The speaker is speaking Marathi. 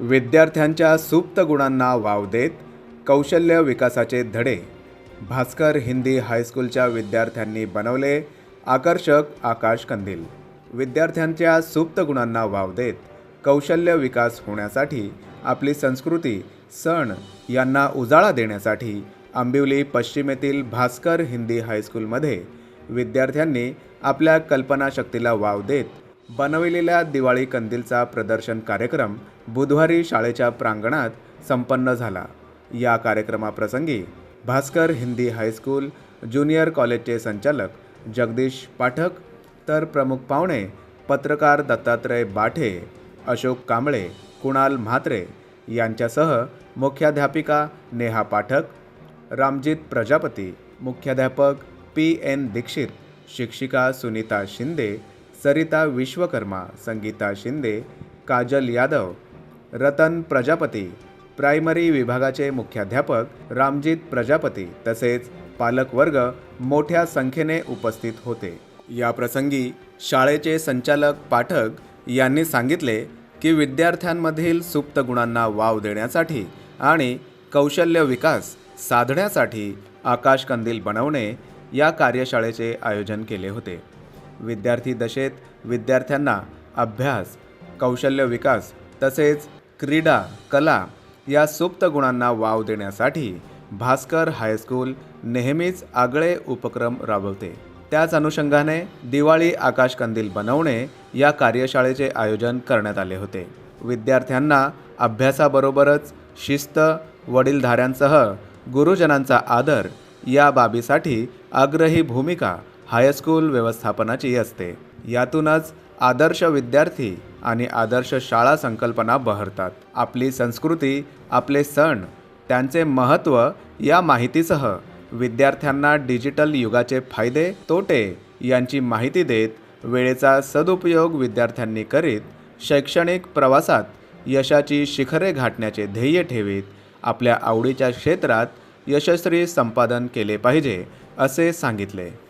विद्यार्थ्यांच्या सुप्त गुणांना वाव देत कौशल्य विकासाचे धडे. भास्कर हिंदी हायस्कूलच्या विद्यार्थ्यांनी बनवले आकर्षक आकाश कंदील. विद्यार्थ्यांच्या सुप्त गुणांना वाव देत कौशल्य विकास होण्यासाठी आपली संस्कृती सण यांना उजाळा देण्यासाठी आंबिवली पश्चिमेतील भास्कर हिंदी हायस्कूलमध्ये विद्यार्थ्यांनी आपल्या कल्पनाशक्तीला वाव देत बनविलेल्या दिवाळी कंदीलचा प्रदर्शन कार्यक्रम बुधवारी शाळेच्या प्रांगणात संपन्न झाला. या कार्यक्रमाप्रसंगी Bhaskar Hindi high school junior कॉलेजचे संचालक जगदीश पाठक तर प्रमुख पाहुणे पत्रकार दत्तात्रय बाठे अशोक कांबळे कुणाल म्हात्रे यांच्यासह मुख्याध्यापिका नेहा पाठक रामजीत प्रजापती मुख्याध्यापक पी एन दीक्षित शिक्षिका सुनीता शिंदे सरिता विश्वकर्मा संगीता शिंदे काजल यादव रतन प्रजापती प्रायमरी विभागाचे मुख्याध्यापक रामजीत प्रजापती तसेच पालकवर्ग मोठ्या संख्येने उपस्थित होते. या प्रसंगी शाळेचे संचालक पाठक यांनी सांगितले की विद्यार्थ्यांमधील सुप्त गुणांना वाव देण्यासाठी आणि कौशल्य विकास साधण्यासाठी आकाशकंदील बनवणे या कार्यशाळेचे आयोजन केले होते. विद्यार्थी दशेत विद्यार्थ्यांना अभ्यास कौशल्य विकास तसेच क्रीडा कला या सुप्त गुणांना वाव देण्यासाठी भास्कर हायस्कूल नेहमीच आगळे उपक्रम राबवते. त्याच अनुषंगाने दिवाळी आकाश कंदील बनवणे या कार्यशाळेचे आयोजन करण्यात आले होते. विद्यार्थ्यांना अभ्यासाबरोबरच शिस्त वडीलधाऱ्यांसह गुरुजनांचा आदर या बाबीसाठी आग्रही भूमिका हायस्कूल व्यवस्थापनाची असते. यातूनच आदर्श विद्यार्थी आणि आदर्श शाळा संकल्पना बहरतात. आपली संस्कृती आपले सण त्यांचे महत्त्व या माहितीसह विद्यार्थ्यांना डिजिटल युगाचे फायदे तोटे यांची माहिती देत वेळेचा सदुपयोग विद्यार्थ्यांनी करीत शैक्षणिक प्रवासात यशाची शिखरे गाठण्याचे ध्येय ठेवीत आपल्या आवडीच्या क्षेत्रात यशस्वी संपादन केले पाहिजे असे सांगितले.